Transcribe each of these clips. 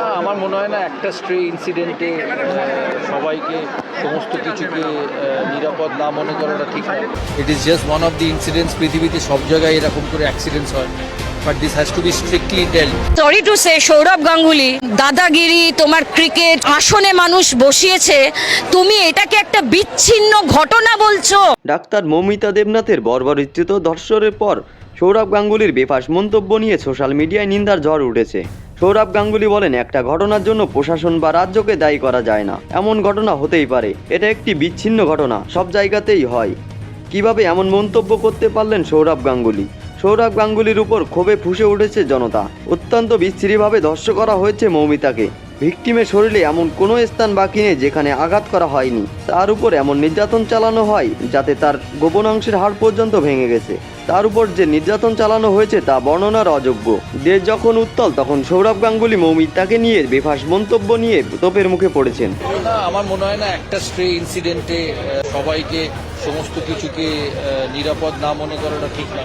না আমার মনে হয় না একটা স্ট্রে ইনসিডেন্টে সবাইকে সমস্ত কিছুকে নিরাপদ না মনে করাটা ঠিক না। It is just one of the incidents পৃথিবীতে সব জায়গায় এরকম করে অ্যাক্সিডেন্টস হয়। But this has to be strictly tell sorry to say Sourav Ganguly Dadagiri তোমার ক্রিকেট আসনে মানুষ বসিয়েছে তুমি এটাকে একটা বিচ্ছিন্ন ঘটনা বলছো। ডাক্তার মৌমিতা দেবনাথের বর্বরিচিত ধর্ষণের পর সৌরভ গাঙ্গুলির বেফাস মন্তব্য নিয়ে সোশ্যাল মিডিয়ায় নিন্দার ঝড় উঠেছে। সৌরভ গাঙ্গুলি বলেন, একটা ঘটনার জন্য প্রশাসন বা রাজ্যকে দায়ী করা যায় না। এমন ঘটনা হতেই পারে। এটা একটি বিচ্ছিন্ন ঘটনা। সব জায়গাতেই হয়। কীভাবে এমন মন্তব্য করতে পারলেন সৌরভ গাঙ্গুলি? সৌরভ গাঙ্গুলির উপর ক্ষোভে ফুসে উঠেছে জনতা। অত্যন্ত বিচ্ছিরিভাবে ধর্ষ করা হয়েছে মৌমিতাকে। ভিকটিমের শরীরে এমন কোনো স্থান বাকি নেই যেখানে আঘাত করা হয়নি। তার উপর এমন নির্যাতন চালানো হয় যাতে তার গোপন অংশের হাড় পর্যন্ত ভেঙে গেছে। তার উপর যে নির্যাতন চালানো হয়েছে তা বর্ণনার অযোগ্য। দেশ যখন উত্তল তখন সৌরভ গাঙ্গুলি মৌমিতাকে নিয়ে বেফাস মন্তব্য নিয়ে তোপের মুখে পড়েছেন। না আমার মনে হয় না একটা স্ট্রে ইনসিডেন্টে সবাইকে সমস্ত কিছুকে নিরাপদ না মনে করাটা ঠিক না।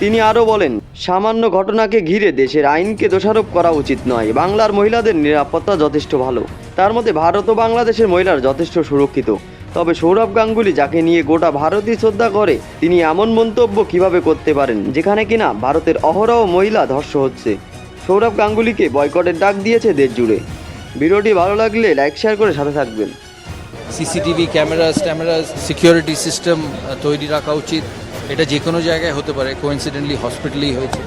তিনি আরও বলেন সামান্য ঘটনাকে ঘিরে দেশের আইনকে দোষারোপ করা উচিত নয়। বাংলার মহিলাদের নিরাপত্তা যথেষ্ট ভালো। তার মধ্যে ভারত ও বাংলাদেশের মহিলার যথেষ্ট সুরক্ষিত। তবে সৌরভ গাঙ্গুলি যাকে নিয়ে গোটা ভারতই শ্রদ্ধা করে, তিনি এমন মন্তব্য কীভাবে করতে পারেন, যেখানে কিনা ভারতের অহরহ মহিলা ধর্ষ হচ্ছে। সৌরভ গাঙ্গুলিকে বয়কটের ডাক দিয়েছে দেশ জুড়ে ভিডিওটি ভালো লাগলে লাইক, শেয়ার করে সাথে থাকবেন। সিসিটিভি ক্যামেরাস, ট্যামেরাস, সিকিউরিটি সিস্টেম তৈরি রাখা উচিত। এটা যে কোনো জায়গায় হতে পারে, কোইন্সিডেন্টলি হসপিটালেই হয়েছে।